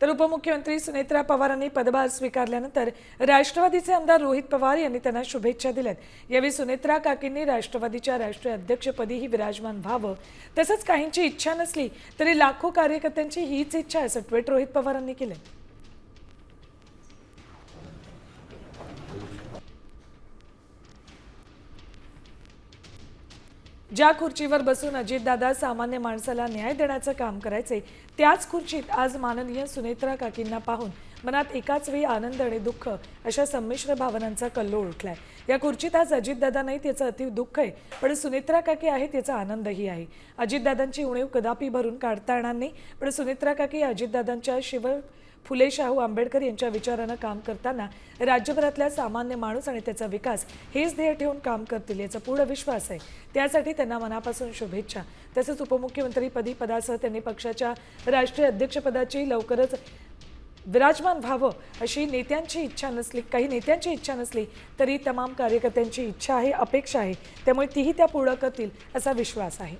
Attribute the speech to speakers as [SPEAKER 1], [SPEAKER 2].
[SPEAKER 1] तर उपमुख्यमंत्री सुनेत्रा पवारांनी पदभार स्वीकारल्यानंतर राष्ट्रवादीचे आमदार रोहित पवार यांनी त्यांना शुभेच्छा दिल्यात. यावेळी सुनेत्रा काकींनी राष्ट्रवादीच्या राष्ट्रीय अध्यक्षपदीही विराजमान व्हावं. तसंच काहींची इच्छा नसली तरी लाखो कार्यकर्त्यांची हीच इच्छा असं ट्विट रोहित पवारांनी केलं ज्या खुर्चीवर बसून अजितदादा सामान्य माणसाला न्याय देण्याचं काम करायचे त्याच खुर्चीत आज माननीय सुनेत्रा काकींना पाहून मनात एकाच वेळी आनंद आणि दुःख अशा संमिश्र भावनांचा कल्लोळ उठलाय. या खुर्चीत आज अजितदादा नाही त्याचं अति दुःख आहे पण सुनेत्रा काकी आहे त्याचा आनंदही आहे. अजितदादांची उणीव कदापि भरून काढता येणार नाही पण सुनेत्रा काकी अजितदादांच्या शिव फुले शाहू आंबेडकर यांच्या विचारानं काम करताना राज्यभरातल्या सामान्य माणूस आणि त्याचा विकास हेच ध्येय ठेवून काम करतील याचा पूर्ण विश्वास आहे. त्यासाठी त्यांना मनापासून शुभेच्छा. तसंच उपमुख्यमंत्रीपदी पदासह त्यांनी पक्षाच्या राष्ट्रीय अध्यक्षपदाची लवकरच विराजमान व्हावं अशी नेत्यांची इच्छा नसली काही नेत्यांची इच्छा नसली तरी तमाम कार्यकर्त्यांची इच्छा आहे अपेक्षा आहे. त्यामुळे तीही त्या पूर्ण करतील असा विश्वास आहे.